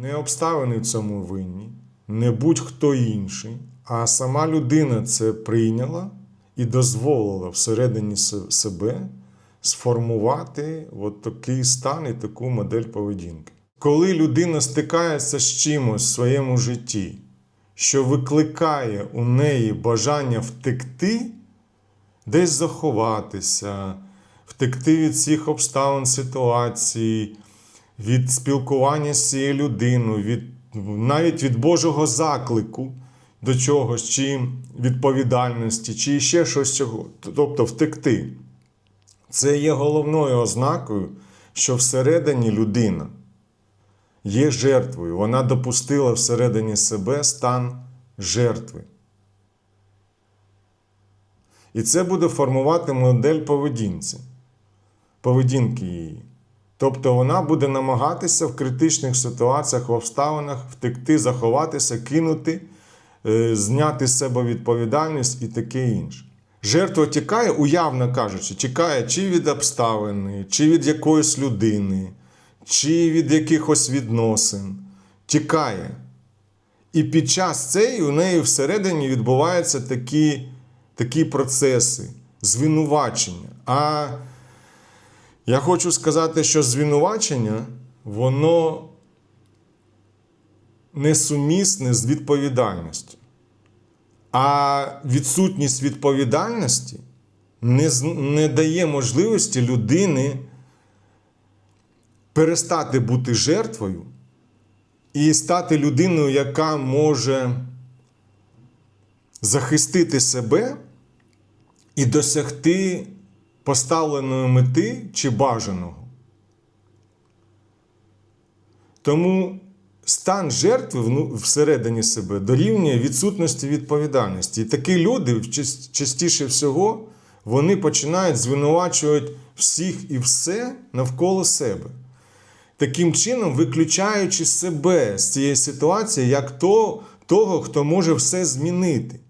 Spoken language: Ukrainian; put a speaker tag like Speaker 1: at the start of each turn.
Speaker 1: Не обставини в цьому винні, не будь-хто інший, а сама людина це прийняла і дозволила всередині себе сформувати от такий стан і таку модель поведінки. Коли людина стикається з чимось в своєму житті, що викликає у неї бажання втекти, десь заховатися, втекти від всіх обставин ситуації, від спілкування з цією людиною, від, навіть від Божого заклику до чогось, чи відповідальності, чи ще щось цього, тобто втекти. Це є головною ознакою, що всередині людина є жертвою. Вона допустила всередині себе стан жертви. І це буде формувати модель поведінці, поведінки її. Тобто вона буде намагатися в критичних ситуаціях, в обставинах втекти, заховатися, кинути, е, зняти з себе відповідальність і таке інше. Жертва тікає, уявно кажучи, тікає чи від обставини, чи від якоїсь людини, чи від якихось відносин. Тікає. І під час цієї у неї всередині відбуваються такі, такі процеси, звинувачення. А я хочу сказати, що звинувачення, воно несумісне з відповідальністю. А відсутність відповідальності не, не дає можливості людини перестати бути жертвою і стати людиною, яка може захистити себе і досягти поставленої мети чи бажаного. Тому стан жертви всередині себе дорівнює відсутності відповідальності. І такі люди частіше всього вони починають звинувачувати всіх і все навколо себе. Таким чином, виключаючи себе з цієї ситуації як то, того, хто може все змінити.